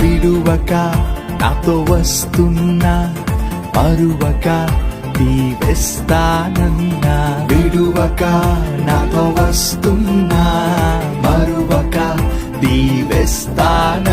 విడువక నాతో వస్తున్నా మరువక దీవెస్తానన్నా విడువక నాతో వస్తున్నా మరువక దీవెస్తానన్నా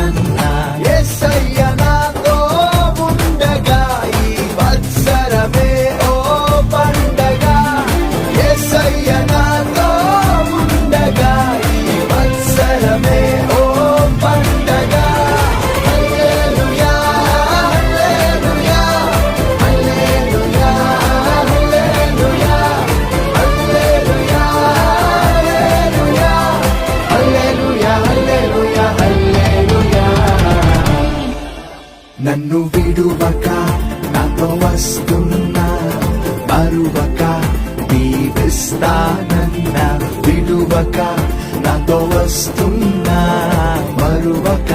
నన్ను విడువక నాతో వస్తున్నా. మరువక దీవిస్తానన్న విడువక నాతో వస్తున్నా. మరువక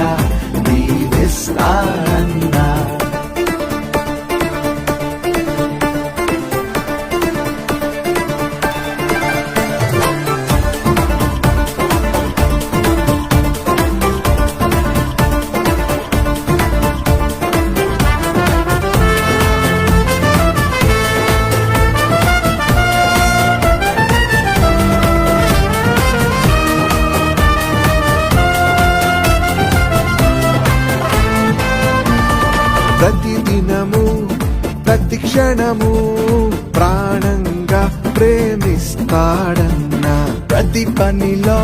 ప్రతి దినము ప్రతి క్షణము ప్రాణంగా ప్రేమిస్తాడన్న ప్రతి పనిలో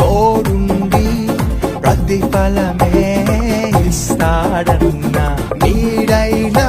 తోడుండి ప్రతిఫలమే ఇస్తాడన్నా నీడైనా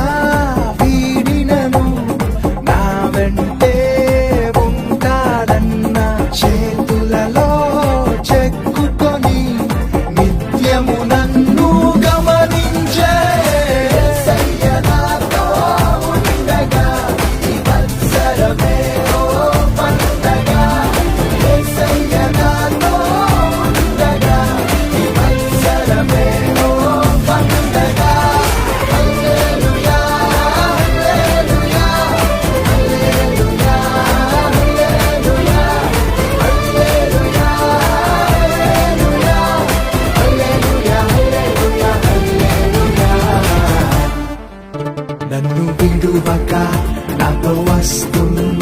Surbaka, Nabawas Tumi.